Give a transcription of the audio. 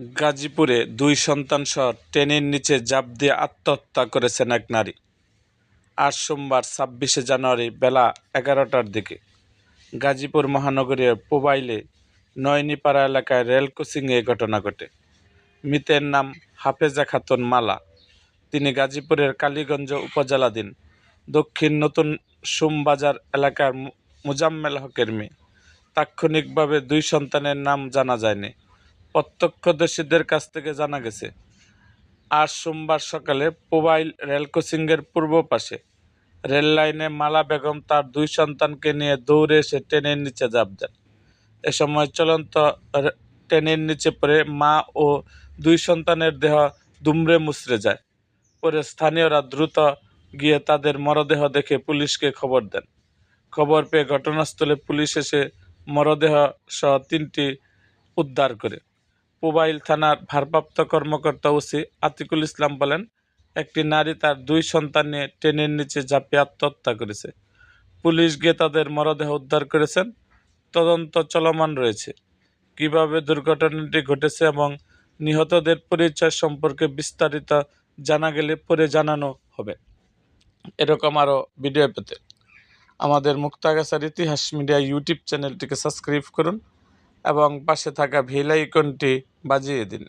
গাজীপুরে দুই সন্তানসহ ট্রেনের নিচে ঝাঁপ দিয়ে আত্মহত্যা করেছেন এক নারী। আজ সোমবার ছাব্বিশে জানুয়ারি বেলা এগারোটার দিকে গাজীপুর মহানগরীর পোবাইলে নয়নিপাড়া এলাকায় রেল ক্রসিংয়ে এ ঘটনা ঘটে। মৃতের নাম হাফেজা খাতুন মালা। তিনি গাজীপুরের কালীগঞ্জ উপজেলাধীন দক্ষিণ নতুন সোমবাজার এলাকার মুজাম্মেল হকের মেয়ে। তাৎক্ষণিকভাবে দুই সন্তানের নাম জানা যায়নি। প্রত্যক্ষদর্শীদের কাছ থেকে জানা গেছে, আজ সোমবার সকালে পোবাইল রেল ক্রসিংয়ের পূর্ব পাশে রেল লাইনে মালা বেগম তার দুই সন্তানকে নিয়ে দৌড়ে এসে ট্রেনের নিচে জাপ দেন। এ সময় চলন্ত ট্রেনের নিচে পড়ে মা ও দুই সন্তানের দেহ দুমড়ে মুচড়ে যায়। পরে স্থানীয়রা দ্রুত গিয়ে তাদের মরদেহ দেখে পুলিশকে খবর দেন। খবর পেয়ে ঘটনাস্থলে পুলিশ এসে মরদেহ সহ তিনটি উদ্ধার করে। মোবাইল থানার ভারপ্রাপ্ত কর্মকর্তা ওসি আতিকুল ইসলাম বলেন, একটি নারী তার দুই সন্তান নিয়ে ট্রেনের নিচে ঝাঁপিয়ে আত্মহত্যা করেছে। পুলিশ গিয়ে তাদের মরদেহ উদ্ধার করেছেন। তদন্ত চলমান রয়েছে। কীভাবে দুর্ঘটনাটি ঘটেছে এবং নিহতদের পরিচয় সম্পর্কে বিস্তারিত জানা গেলে পরে জানানো হবে। এরকম আরও ভিডিও পেতে আমাদের মুক্তাগাছার ইতিহাস মিডিয়া ইউটিউব চ্যানেলটিকে সাবস্ক্রাইব করুন এবং পাশে থাকা ভিল আইকনটি বাজিয়ে দিন।